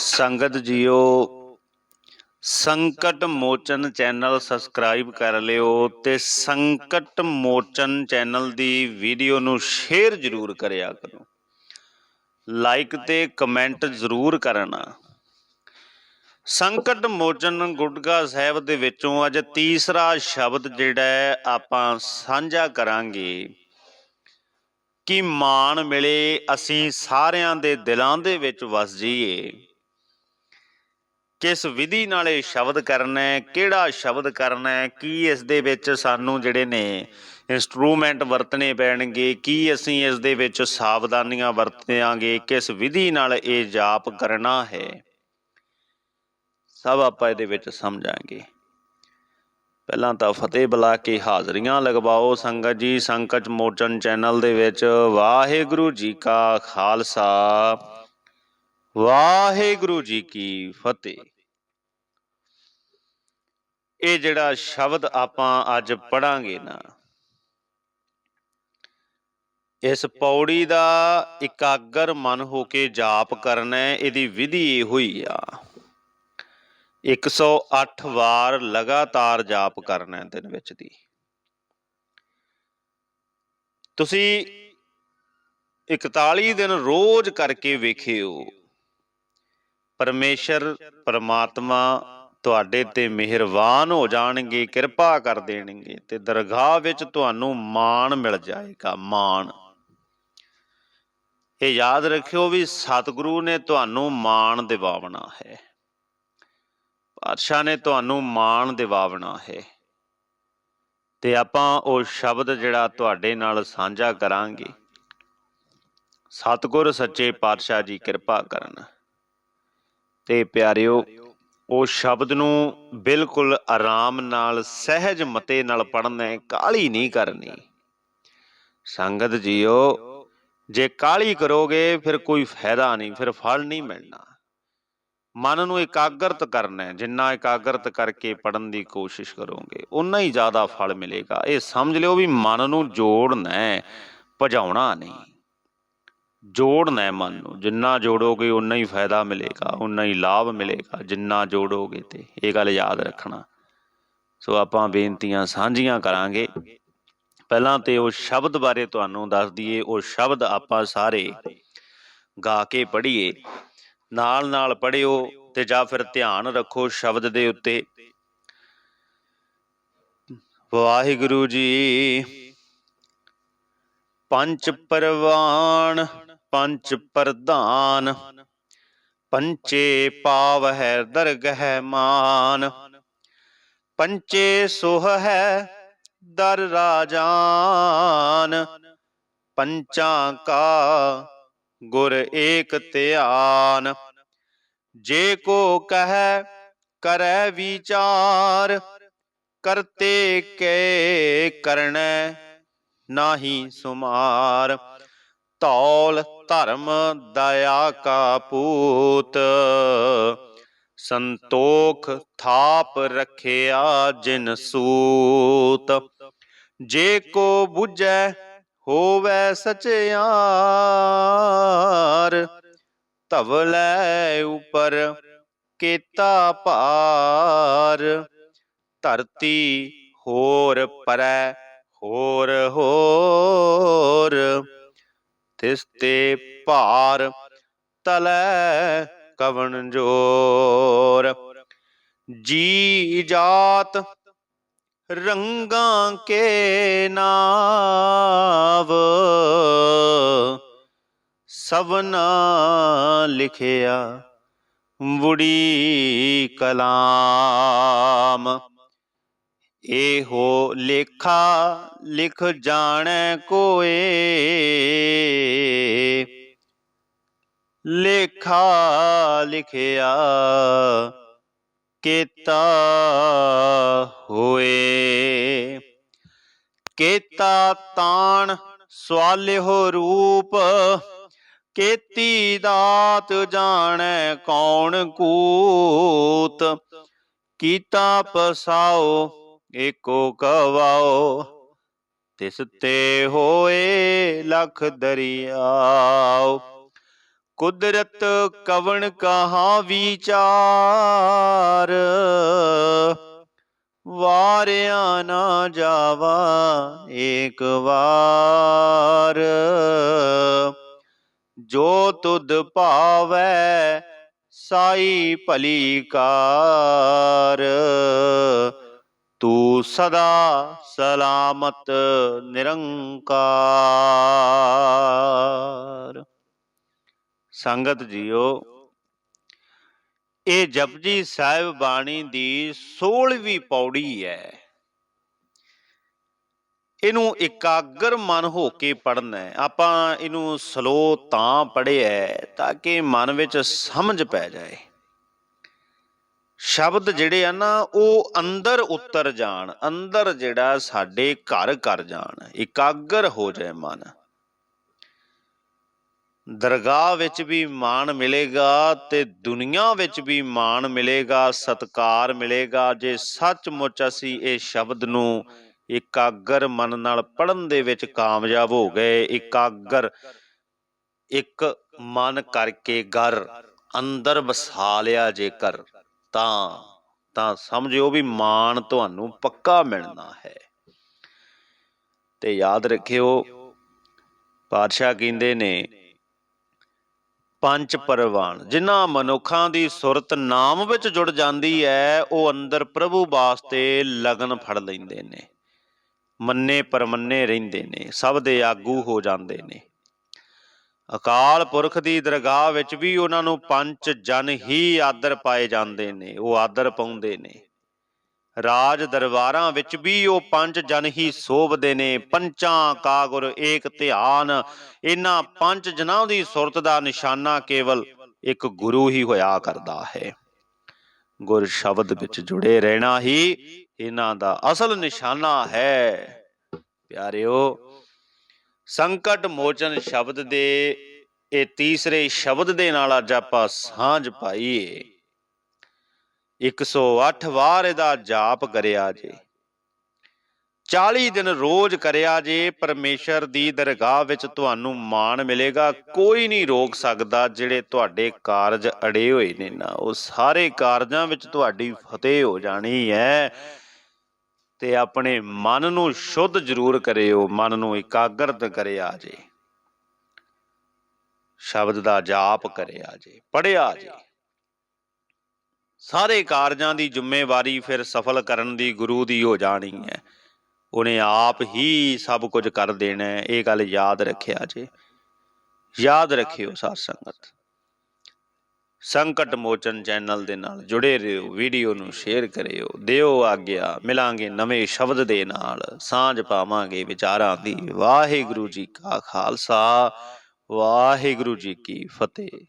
ਸੰਗਤ ਜੀਓ, ਸੰਕਟ Mochan channel subscribe ਕਰ ਲਿਓ ਤੇ ਸੰਕਟ ਮੋਚਨ ਚੈਨਲ ਦੀ ਵੀਡੀਓ ਨੂੰ ਸ਼ੇਅਰ ਜ਼ਰੂਰ ਕਰਿਆ ਕਰੋ। ਲਾਈਕ ਤੇ ਕਮੈਂਟ ਜ਼ਰੂਰ ਕਰਨਾ। ਸੰਕਟ ਮੋਚਨ ਗੁਟਕਾ ਸਾਹਿਬ ਦੇ ਵਿੱਚੋਂ ਅੱਜ ਤੀਸਰਾ ਸ਼ਬਦ ਜਿਹੜਾ ਆਪਾਂ ਸਾਂਝਾ ਕਰਾਂਗੇ ਕਿ ਮਾਣ ਮਿਲੇ, ਅਸੀਂ ਸਾਰਿਆਂ ਦੇ ਦਿਲਾਂ ਦੇ ਵਿੱਚ ਵਸ ਜਾਈਏ। ਕਿਸ ਵਿਧੀ ਨਾਲ ਇਹ ਸ਼ਬਦ ਕਰਨਾ ਹੈ? ਕਿਹੜਾ ਸ਼ਬਦ ਕਰਨਾ ਹੈ? ਕੀ ਇਸ ਦੇ ਵਿੱਚ ਸਾਨੂੰ ਜਿਹੜੇ ਨੇ ਇਨਸਟਰੂਮੈਂਟ ਵਰਤਣੇ ਪੈਣਗੇ? ਕੀ ਅਸੀਂ ਇਸ ਦੇ ਵਿੱਚ ਸਾਵਧਾਨੀਆਂ ਵਰਤਿਆਂਗੇ? ਕਿਸ ਵਿਧੀ ਨਾਲ ਇਹ ਜਾਪ ਕਰਨਾ ਹੈ? ਸਭ ਆਪਾਂ ਇਹਦੇ ਵਿੱਚ ਸਮਝਾਂਗੇ। ਪਹਿਲਾਂ ਤਾਂ ਫਤਿਹ ਬੁਲਾ ਕੇ ਹਾਜ਼ਰੀਆਂ ਲਗਵਾਓ ਸੰਗਤ ਜੀ। ਸੰਕਟ ਮੋਚਨ ਚੈਨਲ ਦੇ ਵਿੱਚ ਵਾਹਿਗੁਰੂ ਜੀ ਕਾ ਖਾਲਸਾ। ਵਾਹਿਗੁਰੂ ਜੀ ਕੀ ਫਤਿਹ। ਇਹ ਜਿਹੜਾ ਸ਼ਬਦ ਆਪਾਂ ਅੱਜ ਪੜਾਂਗੇ ਨਾ, ਇਸ ਪੌੜੀ ਦਾ ਇਕਾਗਰ ਮਨ ਹੋ ਕੇ ਜਾਪ ਕਰਨਾ ਇਹਦੀ ਵਿਧੀ ਇਹੋ ਹੀ ਆ। 108 ਵਾਰ ਲਗਾਤਾਰ ਜਾਪ ਕਰਨਾ ਦਿਨ ਵਿੱਚ ਦੀ। ਤੁਸੀਂ 41 ਦਿਨ ਰੋਜ਼ ਕਰਕੇ ਵੇਖਿਓ, ਪਰਮੇਸ਼ਰ, ਪਰਮਾਤਮਾ ਤੁਹਾਡੇ ਤੇ ਮਿਹਰਬਾਨ ਹੋ ਜਾਣਗੇ, ਕਿਰਪਾ ਕਰ ਦੇਣਗੇ ਤੇ ਦਰਗਾਹ ਵਿੱਚ ਤੁਹਾਨੂੰ ਮਾਣ ਮਿਲ ਜਾਏਗਾ, ਮਾਣ। ਇਹ ਯਾਦ ਰੱਖਿਓ ਵੀ ਸਤਿਗੁਰੂ ਨੇ ਤੁਹਾਨੂੰ ਮਾਣ ਦਿਵਾਵਣਾ ਹੈ। ਪਾਤਸ਼ਾਹ ਨੇ ਤੁਹਾਨੂੰ ਮਾਣ ਦਿਵਾਵਣਾ ਹੈ। ਤੇ ਆਪਾਂ ਉਹ ਸ਼ਬਦ ਜਿਹੜਾ ਤੁਹਾਡੇ ਨਾਲ ਸਾਂਝਾ ਕਰਾਂਗੇ। ਸਤਿਗੁਰ ਸੱਚੇ ਪਾਤਸ਼ਾਹ ਜੀ ਕਿਰਪਾ ਕਰਨ। ਤੇ ਪਿਆਰਿਓ ਉਹ ਸ਼ਬਦ ਨੂੰ ਬਿਲਕੁਲ ਆਰਾਮ ਨਾਲ, ਸਹਿਜ ਮਤੇ ਨਾਲ ਪੜ੍ਹਨਾ ਹੈ ਕਾਲੀ ਨਹੀਂ ਕਰਨੀ। ਸੰਗਤ ਜੀਓ, ਜੇ ਕਾਲੀ ਕਰੋਗੇ, ਫਿਰ ਕੋਈ ਫਾਇਦਾ ਨਹੀਂ, ਫਿਰ ਫਲ ਨਹੀਂ ਮਿਲਣਾ। ਮਨ ਨੂੰ ਇਕਾਗਰਤ ਕਰਨਾ ਹੈ, ਜਿੰਨਾ ਇਕਾਗਰਤ ਕਰਕੇ ਪੜਨ ਦੀ ਕੋਸ਼ਿਸ਼ ਕਰੋਗੇ ਉਨਾ ਹੀ ਜ਼ਿਆਦਾ ਫਲ ਮਿਲੇਗਾ। ਇਹ ਸਮਝ ਲਿਓ ਵੀ ਮਨ ਨੂੰ ਜੋੜਨਾ ਹੈ, ਭਜਾਉਣਾ ਨਹੀਂ। ਜੋੜਨਾ ਹੈ ਮਨ ਨੂੰ, ਜਿੰਨਾ ਜੋੜੋਗੇ ਉਨਾ ਹੀ ਫਾਇਦਾ ਮਿਲੇਗਾ ਉਨਾ ਹੀ ਲਾਭ ਮਿਲੇਗਾ, ਜਿੰਨਾ ਜੋੜੋਗੇ ਤੇ ਇਹ ਗੱਲ ਯਾਦ ਰੱਖਣਾ। ਸੋ ਆਪਾਂ ਬੇਨਤੀਆਂ ਸਾਂਝੀਆਂ ਕਰਾਂਗੇ। ਪਹਿਲਾਂ ਤੇ ਉਹ ਸ਼ਬਦ ਬਾਰੇ ਤੁਹਾਨੂੰ ਦੱਸ ਦਈਏ, ਉਹ ਸ਼ਬਦ ਆਪਾਂ ਸਾਰੇ ਗਾ ਕੇ ਪੜ੍ਹੀਏ। ਨਾਲ ਨਾਲ ਪੜਿਓ ਤੇ ਜਾਂ ਫਿਰ ਧਿਆਨ ਰੱਖੋ ਸ਼ਬਦ ਦੇ ਉੱਤੇ। ਵਾਹਿਗੁਰੂ ਜੀ, ਪੰਜ ਪਰਵਾਨ ਪੰਚ ਪ੍ਰਧਾਨ, ਪੰਚੇ ਪਾਵ ਹੈ ਦਰਗਹਿ ਮਾਨ, ਪੰਚੇ ਸੋਹ ਹੈ ਦਰ ਰਾਜਾਨ, ਪੰਚਾਂ ਕਾ ਗੁਰ ਏਕ ਧਿਆਨ, ਜੇ ਕੋ ਕਹੈ ਕਰੈ ਵਿਚਾਰ, ਕਰਤੇ ਕੇ ਕਰਣੈ ਨਾਹੀ ਸੁਮਾਰ। ਧੌਲ ਧਰਮ ਦਇਆ ਕਾ ਪੂਤ, ਸੰਤੋਖ ਥਾਪ ਰਖਿਆ ਜਿਨ ਸੂਤ। ਜੇ ਕੋ 부ਜੈ ਹੋਵੈ ਸਚਿਆਰ ਧਵਲੇ ਉਪਰ ਕੀਤਾ ਭਾਰ। ਧਰਤੀ ਹੋਰ ਪਰੈ ਹੋਰ ਹੋਰ ਤਿਸ ਤੇ ਭਾਰ ਤਲੈ ਕਵਣ ਜੋਰ। ਜੀ ਜਾਤ ਰੰਗਾਂ ਕੇ ਨਾਵ ਸਭਨਾ ਲਿਖਿਆ ਬੁੜੀ ਕਲਾਮ। ਇਹੋ ਲੇਖਾ ਲਿਖ ਜਾਣੈ ਕੋਏ। ਲੇਖਾ ਲਿਖਿਆ ਕੀਤਾ ਹੋਏ। ਕੀਤਾ ਤਾਣ ਸਵਾਲਿਓ ਰੂਪ, ਕੀਤੀ ਦਾਤ ਜਾਣੈ ਕੌਣ ਕੂਤ। ਕੀਤਾ ਪਸਾਓ ਏਕੋ ਕਵਾਓ, ਤਿਸ ਤੇ ਹੋਏ ਲਖ ਦਰਿਆਓ। ਕੁਦਰਤ ਕਵਣ ਕਹਾ ਵਿਚਾਰ, ਵਾਰਿਆ ਨਾ ਜਾਵਾ ਏਕ ਵਾਰ। ਜੋ ਤੁਧ ਭਾਵੈ ਸਾਈ ਭਲੀ ਕਾਰ ਤੂੰ ਸਦਾ ਸਲਾਮਤ, ਨਿਰੰਕਾਰ। ਸੰਗਤ ਜੀਓ, ਇਹ ਜਪਜੀ ਸਾਹਿਬ ਬਾਣੀ ਦੀ 16ਵੀਂ ਪੌੜੀ ਹੈ। ਇਹਨੂੰ ਇਕਾਗਰ ਮਨ ਹੋ ਕੇ ਪੜਨਾ ਹੈ। ਆਪਾਂ ਇਹਨੂੰ ਸਲੋ ਤਾਂ ਪੜਿਆ ਤਾਂ ਕਿ ਮਨ ਵਿੱਚ ਸਮਝ ਪੈ ਜਾਏ। ਸ਼ਬਦ ਜਿਹੜੇ ਆ ਨਾ, ਉਹ ਅੰਦਰ ਉਤਰ ਜਾਣ, ਅੰਦਰ ਜਿਹੜਾ ਸਾਡੇ ਘਰ ਕਰ ਜਾਣ, ਇਕਾਗਰ ਹੋ ਜਾਏ ਮਨ। ਦਰਗਾਹ ਵਿੱਚ ਵੀ ਮਾਣ ਮਿਲੇਗਾ ਤੇ ਦੁਨੀਆ ਵਿੱਚ ਵੀ ਮਾਣ ਮਿਲੇਗਾ, ਸਤਕਾਰ ਮਿਲੇਗਾ। ਜੇ ਸੱਚਮੁੱਚ ਅਸੀਂ ਇਹ ਸ਼ਬਦ ਨੂੰ ਇਕਾਗਰ ਮਨ ਨਾਲ ਪੜਨ ਦੇ ਵਿੱਚ ਕਾਮਯਾਬ ਹੋ ਗਏ, ਇਕਾਗਰ ਇੱਕ ਮਨ ਕਰਕੇ ਘਰ ਅੰਦਰ ਵਸਾ ਲਿਆ ਜੇਕਰ। ਤਾਂ ਤਾਂ ਸਮਝਿਓ ਵੀ ਮਾਣ ਤੁਹਾਨੂੰ ਪੱਕਾ ਮਿਲਣਾ ਹੈ। ਤੇ ਯਾਦ ਰੱਖਿਓ, ਪਾਤਸ਼ਾਹ ਕਹਿੰਦੇ ਨੇ, ਪੰਜ ਪਰਵਾਨ ਜਿਨ੍ਹਾਂ ਮਨੁੱਖਾਂ ਦੀ ਸੁਰਤ ਨਾਮ ਵਿੱਚ ਜੁੜ ਜਾਂਦੀ ਹੈ, ਉਹ ਅੰਦਰ ਪ੍ਰਭੂ ਵਾਸਤੇ ਲਗਨ ਫੜ ਲੈਂਦੇ ਨੇ। ਮੰਨੇ ਪਰਮੰਨੇ ਰਹਿੰਦੇ ਨੇ, ਸਭ ਦੇ ਆਗੂ ਹੋ ਜਾਂਦੇ ਨੇ। ਅਕਾਲ ਪੁਰਖ ਦੀ ਦਰਗਾਹ ਵਿੱਚ ਵੀ ਉਹਨਾਂ ਨੂੰ ਪੰਜ ਜਨ ਹੀ ਆਦਰ ਪਾਏ ਜਾਂਦੇ ਨੇ, ਉਹ ਆਦਰ ਪਾਉਂਦੇ ਨੇ। ਰਾਜ ਦਰਬਾਰਾਂ ਵਿੱਚ ਵੀ ਉਹ ਪੰਜ ਜਨ ਹੀ ਸੋਭਦੇ ਨੇ, ਪੰਚਾਂ ਕਾਗੁਰ ਏਕ ਧਿਆਨ, ਇਹਨਾਂ ਪੰਜ ਜਨਾਂ ਦੀ ਸੁਰਤ ਦਾ ਨਿਸ਼ਾਨਾ ਕੇਵਲ ਇੱਕ ਗੁਰੂ ਹੀ ਹੋਇਆ ਕਰਦਾ ਹੈ। ਗੁਰ ਸ਼ਬਦ ਵਿੱਚ ਜੁੜੇ ਰਹਿਣਾ ਹੀ ਇਹਨਾਂ ਦਾ ਅਸਲ ਨਿਸ਼ਾਨਾ ਹੈ। ਪਿਆਰਿਓ ਸੰਕਟ ਮੋਚਨ ਸ਼ਬਦ ਦੇ, ਇਹ ਤੀਸਰੇ ਸ਼ਬਦ ਦੇ ਨਾਲ ਅੱਜ ਆਪਾਂ ਸਾਂਝ ਪਾਈਏ। 108 ਵਾਰ ਇਹਦਾ ਜਾਪ ਕਰਿਆ ਜੇ। 40 ਦਿਨ ਰੋਜ਼ ਕਰਿਆ ਜੇ, ਪਰਮੇਸ਼ਰ ਦੀ ਦਰਗਾਹ ਵਿੱਚ ਤੁਹਾਨੂੰ ਮਾਣ ਮਿਲੇਗਾ। ਕੋਈ ਨਹੀਂ ਰੋਕ ਸਕਦਾ ਜਿਹੜੇ ਤੁਹਾਡੇ ਕਾਰਜ ਅੜੇ ਹੋਏ ਨੇ ਨਾ। ਉਹ ਸਾਰੇ ਕਾਰਜਾਂ ਵਿੱਚ ਤੁਹਾਡੀ ਫਤਿਹ ਹੋ ਜਾਣੀ ਹੈ। ਤੇ ਆਪਣੇ ਮਨ ਨੂੰ ਸ਼ੁੱਧ ਜ਼ਰੂਰ ਕਰਿਓ, ਮਨ ਨੂੰ ਇਕਾਗਰਤ ਕਰਿਆ ਜੇ। ਸ਼ਬਦ ਦਾ ਜਾਪ ਕਰਿਆ ਜੇ ਪੜਿਆ ਜੇ। ਸਾਰੇ ਕਾਰਜਾਂ ਦੀ ਜ਼ਿੰਮੇਵਾਰੀ ਫਿਰ ਸਫਲ ਕਰਨ ਦੀ ਗੁਰੂ ਦੀ ਹੋ ਜਾਣੀ ਹੈ। ਉਹਨੇ ਆਪ ਹੀ ਸਭ ਕੁਝ ਕਰ ਦੇਣਾ ਇਹ ਗੱਲ ਯਾਦ ਰੱਖਿਆ ਜੇ। ਯਾਦ ਰੱਖਿਓ ਸਾਧ ਸੰਗਤ। ਸੰਕਟ ਮੋਚਨ ਚੈਨਲ ਦੇ ਨਾਲ ਜੁੜੇ ਰਹੋ, ਵੀਡੀਓ ਨੂੰ ਸ਼ੇਅਰ ਕਰਿਓ, ਦਿਓ ਆਗਿਆ, ਮਿਲਾਂਗੇ ਨਵੇਂ ਸ਼ਬਦ ਦੇ ਨਾਲ, ਸਾਂਝ ਪਾਵਾਂਗੇ ਵਿਚਾਰਾਂ ਦੀ। ਵਾਹਿਗੁਰੂ ਜੀ ਕਾ ਖਾਲਸਾ, ਵਾਹਿਗੁਰੂ ਜੀ ਕੀ ਫਤਿਹ।